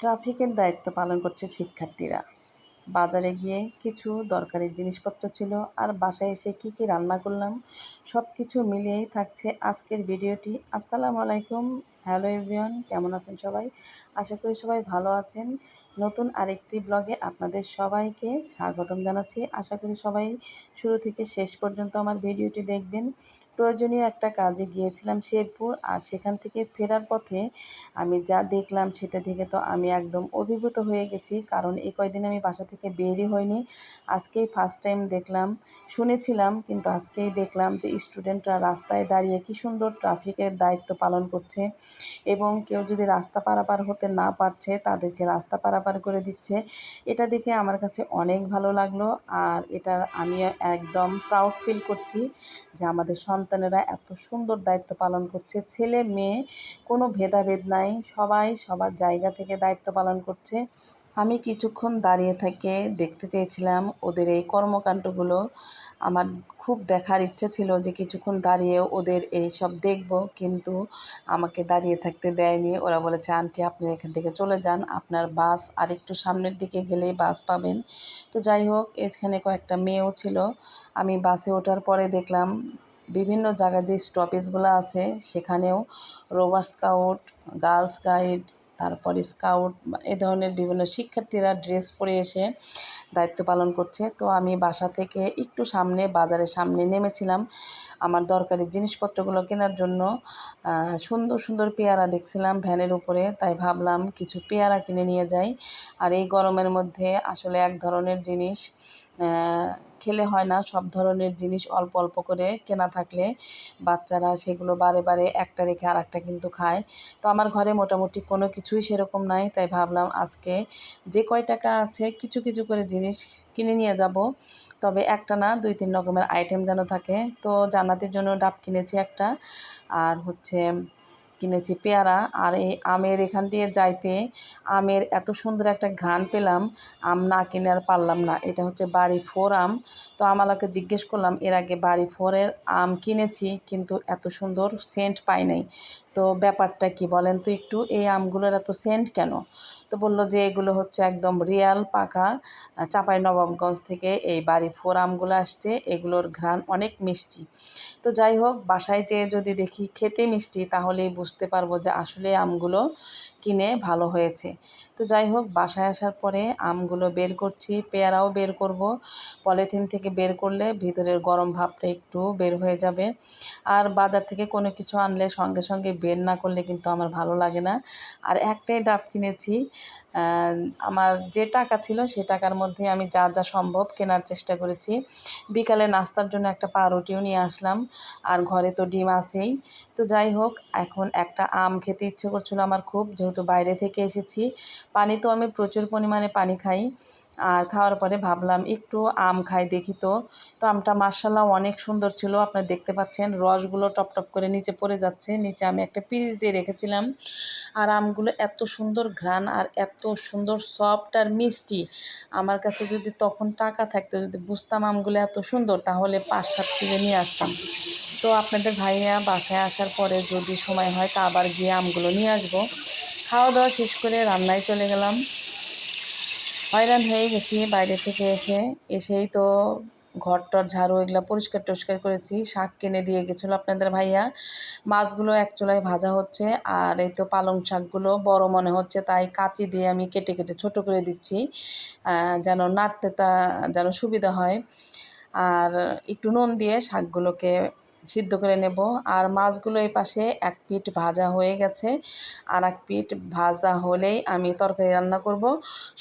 ট্রাফিকের দায়িত্ব পালন করছে শিক্ষার্থীরা। বাজারে গিয়ে কিছু দরকারি জিনিসপত্র ছিল আর বাসায় এসে কি কি রান্না করলাম সব কিছু মিলিয়েই থাকছে আজকের ভিডিওটি। আসসালামু আলাইকুম। হ্যালো এভরিওয়ান, কেমন আছেন সবাই? আশা করি সবাই ভালো আছেন। নতুন আরেকটি ব্লগে আপনাদের সবাইকে স্বাগতম জানাচ্ছি। আশা করি সবাই শুরু থেকে শেষ পর্যন্ত আমার ভিডিওটি দেখবেন। প্রয়োজনীয় একটা কাজে গিয়েছিলাম শেরপুর আর সেখান থেকে ফেরার পথে আমি যা দেখলাম সেটা থেকে তো আমি একদম অভিভূত হয়ে গেছি, কারণ এই কয়দিন আমি বাসা থেকে বেরই হয়নি। আজকেই ফার্স্ট টাইম দেখলাম, শুনেছিলাম, কিন্তু আজকেই দেখলাম যে স্টুডেন্টরা রাস্তায় দাঁড়িয়ে কী সুন্দর ট্রাফিকের দায়িত্ব পালন করছে এবং কেউ যদি রাস্তা পারাপার হতে না পারছে, তাদেরকে রাস্তা পারাপার করে দিচ্ছে। এটা দেখে আমার কাছে অনেক ভালো লাগল আর এটা আমি একদম প্রাউড ফিল করছি যে আমাদের সন্তানেরা এত সুন্দর দায়িত্ব পালন করছে। ছেলে, মেয়ে, কোনো ভেদাভেদ নাই, সবাই সবার জায়গা থেকে দায়িত্ব পালন করছে। আমি কিছুক্ষণ দাঁড়িয়ে থেকে দেখতে চেয়েছিলাম ওদের এই কর্মকাণ্ডগুলো। আমার খুব দেখার ইচ্ছে ছিল যে কিছুক্ষণ দাঁড়িয়ে ওদের এই সব দেখব, কিন্তু আমাকে দাঁড়িয়ে থাকতে দেয়নি। ওরা বলেছে, আন্টি, আপনি এখান থেকে চলে যান। আপনার বাস আর একটু সামনের দিকে গেলেই বাস পাবেন। তো যাই হোক, এখানে কয়েকটা মেয়েও ছিল। আমি বাসে ওঠার পরে দেখলাম বিভিন্ন জায়গায় যে স্টপেজগুলো আছে, সেখানেও রোভার স্কাউট, গার্লস গাইড তারপর স্কাউট, এ ধরনের বিভিন্ন শিক্ষার্থীরা ড্রেস পরে এসে দায়িত্ব পালন করছে। তো আমি বাসা থেকে একটু সামনে, বাজারের সামনে নেমেছিলাম। আমার দরকারি জিনিসপত্রগুলো কেনার জন্য সুন্দর সুন্দর পেয়ারা দেখছিলাম ভ্যানের উপরে। তাই ভাবলাম কিছু পেয়ারা কিনে নিয়ে যাই। আর এই গরমের মধ্যে আসলে এক ধরনের জিনিস খেলে হয় না। সব ধরনের জিনিস অল্প অল্প করে কেনা থাকলে বাচ্চারা সেগুলো বারে বারে একটা রেখে আর একটা কিন্তু খায়। তো আমার ঘরে মোটামুটি কোনো কিছুই সেরকম নাই, তাই ভাবলাম আজকে যে কয় টাকা আছে কিছু কিছু করে জিনিস কিনে নিয়ে যাব। তবে একটা না, দুই, তিন রকমের আইটেম যেন থাকে। তো জান্নাতের জন্য ডাব কিনেছি একটা। আর হচ্ছে কিনেছি, পেয়ারা। আর এই আমের এখান দিয়ে যাইতে আমের এত সুন্দর একটা ঘ্রাণ পেলাম, আম না কিনে আর পারলাম না। এটা হচ্ছে বাড়ি ফোর আম। তো আমালাকে জিজ্ঞেস করলাম, এর আগে বাড়ি ফোরের আম কিনেছি, কিন্তু এত সুন্দর সেন্ট পাই নাই। তো ব্যাপারটা কি বলেন তো একটু? এই আমগুলোর এত সেন্ট কেন? তো বলল যে এগুলো হচ্ছে একদম রিয়াল পাকা চাপাই নবাবগঞ্জ থেকে এই বাড়ি ফোর আমগুলো আসছে। এগুলোর ঘ্রাণ অনেক মিষ্টি। তো যাই হোক, বাসায় যেয়ে যদি দেখি খেতে মিষ্টি, তাহলেই বুঝতে পারব যে আসলে আমগুলো কিনে ভালো হয়েছে। তো যাই হোক, বাসায় আসার পরে আমগুলো বের করছি, পেয়ারাও বের করব। পলিথিন থেকে বের করলে ভিতরের গরম ভাবটা একটু বের হয়ে যাবে। আর বাজার থেকে কোনো কিছু আনলে সঙ্গে সঙ্গে বের না করলে কিন্তু আমার ভালো লাগে না। আর একটাই ডাব কিনেছি আমার যে টাকা ছিল সে টাকার মধ্যে আমি যা যা সম্ভব কেনার চেষ্টা করেছি। বিকালে নাস্তার জন্য একটা পাউরুটিও নিয়ে আসলাম, আর ঘরে তো ডিম আছেই। তো যাই হোক, এখন একটা আম খেতে ইচ্ছে করছিল আমার খুব যেহেতু বাইরে থেকে এসেছি, পানি তো আমি প্রচুর পরিমাণে পানি খাই। আর খাওয়ার পরে ভাবলাম একটু আম খাই দেখি তো। তো আমটা মার্শাল্লাহ অনেক সুন্দর ছিল, আপনারা দেখতে পাচ্ছেন। রসগুলো টপ টপ করে নিচে পড়ে যাচ্ছে, নিচে আমি একটা পিরিচ দিয়ে রেখেছিলাম। আর আমগুলো এত সুন্দর ঘ্রাণ আর এত সুন্দর সফট আর মিষ্টি। আমার কাছে যদি তখন টাকা থাকতো, যদি বুঝতাম আমগুলো এত সুন্দর, তাহলে পাঁচ সাত কিলো নিয়ে আসতাম। তো আপনাদের ভাইয়া বাসায় আসার পরে যদি সময় হয়, তা আবার গিয়ে আমগুলো নিয়ে আসব। খাওয়া দাওয়া শেষ করে রান্নায় চলে গেলাম। হয়রান হয়ে গেছি বাইরে থেকে এসে। এসেই তো ঘর টর ঝাড়ু এগুলো পরিষ্কার টরিষ্কার করেছি। শাক কিনে দিয়ে গেছিল আপনাদের ভাইয়া। মাছগুলো এক চুলায় ভাজা হচ্ছে আর এই তো পালং শাকগুলো বড় মনে হচ্ছে, তাই কাঁচি দিয়ে আমি কেটে কেটে ছোট করে দিচ্ছি যেন নাড়তে তা যেন সুবিধা হয়। আর একটু নুন দিয়ে শাকগুলোকে সিদ্ধ করে নেব। আর মাছগুলো এই পাশে এক পিঠ ভাজা হয়ে গেছে। আর এক পিঠ ভাজা হলেই আমি তরকারি রান্না করব।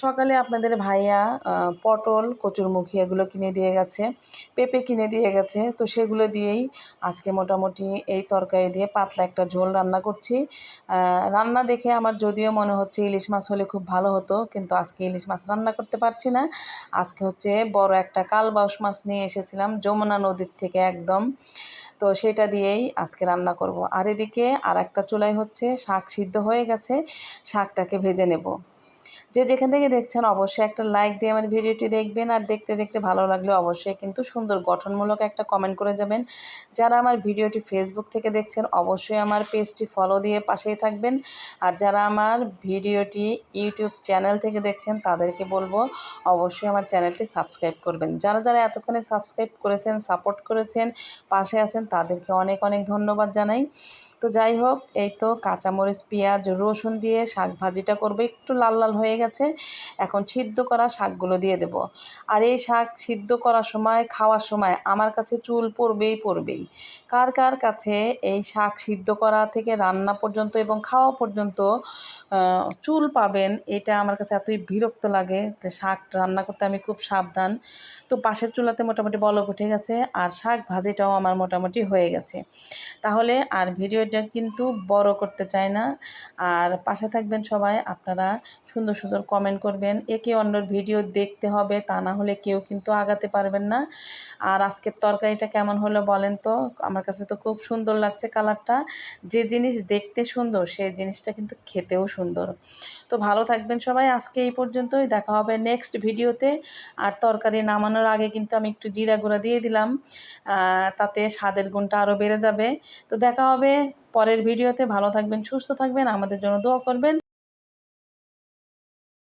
সকালে আপনাদের ভাইয়া পটল, কচুর কচুরমুখী এগুলো কিনে দিয়ে গেছে, পেঁপে কিনে দিয়ে গেছে। তো সেগুলো দিয়েই আজকে মোটামুটি এই তরকারি দিয়ে পাতলা একটা ঝোল রান্না করছি। রান্না দেখে আমার যদিও মনে হচ্ছে ইলিশ মাছ হলে খুব ভালো হতো, কিন্তু আজকে ইলিশ মাছ রান্না করতে পারছি না। আজকে হচ্ছে বড় একটা কালবাউস মাছ নিয়ে এসেছিলাম যমুনা নদীর থেকে একদম। তো সেটা দিয়েই আজকে রান্না করব। আর এদিকে আর একটা চুলাই হচ্ছে শাক সিদ্ধ হয়ে গেছে, শাকটাকে ভেজে নেব। যে যেখান থেকে দেখছেন অবশ্যই একটা লাইক দিয়ে আমার ভিডিওটি দেখবেন। আর দেখতে দেখতে ভালো লাগলে অবশ্যই কিন্তু সুন্দর গঠনমূলক একটা কমেন্ট করে যাবেন। যারা আমার ভিডিওটি ফেসবুক থেকে দেখছেন, অবশ্যই আমার পেজটি ফলো দিয়ে পাশেই থাকবেন। আর যারা আমার ভিডিওটি ইউটিউব চ্যানেল থেকে দেখছেন, তাদেরকে বলব অবশ্যই আমার চ্যানেলটি সাবস্ক্রাইব করবেন। যারা যারা এতক্ষণে সাবস্ক্রাইব করেছেন সাপোর্ট করেছেন, পাশে আছেন, তাদেরকে অনেক অনেক ধন্যবাদ জানাই। তো যাই হোক, এই তো কাঁচামরিচ, পেঁয়াজ, রসুন দিয়ে শাক ভাজিটা করব। একটু লাল লাল হয়ে গেছে। এখন সিদ্ধ করা শাকগুলো দিয়ে দেব। আর এই শাক সিদ্ধ করার সময়, খাওয়ার সময় আমার কাছে চুল পড়বেই পড়বেই। কার কার কাছে এই শাক সিদ্ধ করা থেকে রান্না পর্যন্ত এবং খাওয়া পর্যন্ত চুল পাবেন, এটা আমার কাছে এতই বিরক্ত লাগে তো শাক রান্না করতে আমি খুব সাবধান। তো পাশের চুলাতে মোটামুটি বলক উঠে গেছে, আর শাক ভাজিটাও আমার মোটামুটি হয়ে গেছে। তাহলে আর ভিডিওটা কিন্তু বড় করতে চাই না। আর পাশে থাকবেন সবাই, আপনারা সুন্দর সুন্দর কমেন্ট করবেন। একে অন্যর ভিডিও দেখতে হবে, তা না হলে কেউ কিন্তু আগাতে পারবেন না। আর আজকের তরকারিটা কেমন হলো বলেন তো? আমার কাছে তো খুব সুন্দর লাগছে কালারটা যে জিনিস দেখতে সুন্দর সেই জিনিসটা কিন্তু খেতেও সুন্দর। তো ভালো থাকবেন সবাই, আজকে এই পর্যন্তই। দেখা হবে নেক্সট ভিডিওতে আর তরকারি নামানোর আগে কিন্তু আমি একটু জিরা গুঁড়া দিয়ে দিলাম। তাতে স্বাদের গুণটা আরও বেড়ে যাবে। তো দেখা হবে। পরের ভিডিওতে ভালো থাকবেন সুস্থ থাকবেন আমাদের জন্য দোয়া করবেন।